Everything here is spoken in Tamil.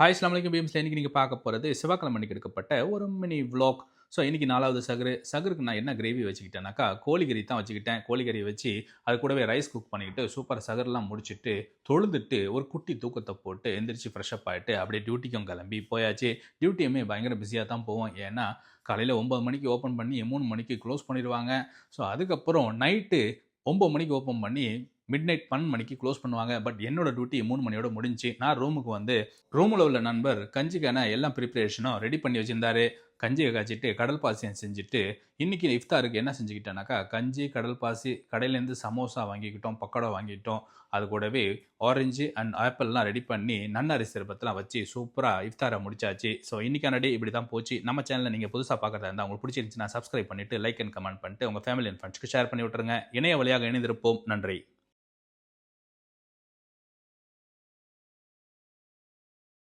ஹாய் அஸ்லாம் வலைக்கம் பீம்ஸில் இன்றைக்கி நீங்கள் பார்க்க போகிறது செவ்வாய்க்கிழமை அன்னைக்கு எடுக்கப்பட்ட ஒரு மினி விளாக் ஸோ இன்றைக்கி நாலாவது சகரு. சகருக்கு நான் என்ன கிரேவி வச்சுக்கிட்டேனாக்கா கோழிக்கறி தான் வச்சுக்கிட்டேன். கோழிக்கறி வச்சு அது கூடவே ரைஸ் குக் பண்ணிக்கிட்டு சூப்பர் சகர்லாம் முடிச்சுட்டு தொழுதுட்டு ஒரு குட்டி தூக்கத்தை போட்டு எந்திரிச்சு ஃப்ரெஷ்அப் ஆகிட்டு அப்படியே டியூட்டிக்கும் கிளம்பி போயாச்சு. டியூட்டியுமே பயங்கர பிஸியாக தான் போவோம். ஏன்னா காலையில் ஒம்பது மணிக்கு ஓப்பன் பண்ணி மூணு மணிக்கு க்ளோஸ் பண்ணிடுவாங்க. ஸோ அதுக்கப்புறம் நைட்டு ஒம்பது மணிக்கு ஓப்பன் பண்ணி மிட் நைட் பன்னெண்டு மணிக்கு க்ளோஸ் பண்ணுவாங்க. பட் என்னோட டியூட்டி மூணு மணியோட முடிஞ்சு நான் ரூமுக்கு வந்து ரூமில் உள்ள நண்பர் கஞ்சிக்கான எல்லா ப்ரிப்பரேஷனும் ரெடி பண்ணி வச்சிருந்தாரு. கஞ்சியை காய்ச்சிட்டு கடல் பாசியம் செஞ்சுட்டு இன்னைக்கு இஃப்தாருக்கு என்ன செஞ்சுக்கிட்டேனாக்கா கஞ்சி கடல் பாசி கடையிலேருந்து சமோசா வாங்கிக்கிட்டோம் பக்கோடா வாங்கிட்டோம் அது கூடவே ஆரஞ்சு அண்ட் ஆப்பிள்லாம் ரெடி பண்ணி நன்னாரி சிறப்பத்தெல்லாம் வச்சு சூப்பராக இஃப்தாரை முடிச்சாச்சு. ஸோ இன்றைக்கான டே இப்படி தான் போச்சு. நம்ம சேனலில் நீங்கள் புதுசாக பார்க்குறதா இருந்தால் உங்களுக்கு பிடிச்சிருந்துச்சுன்னா சப்ஸ்கிரைப் பண்ணிட்டு லைக் அண்ட் கமெண்ட் பண்ணிட்டு உங்கள் ஃபேமிலி அண்ட் ஃப்ரெண்ட்ஸ்க்கு ஷேர் பண்ணி விட்டுருங்க. இணைய வழியாக இணைந்திருப்போம். நன்றி.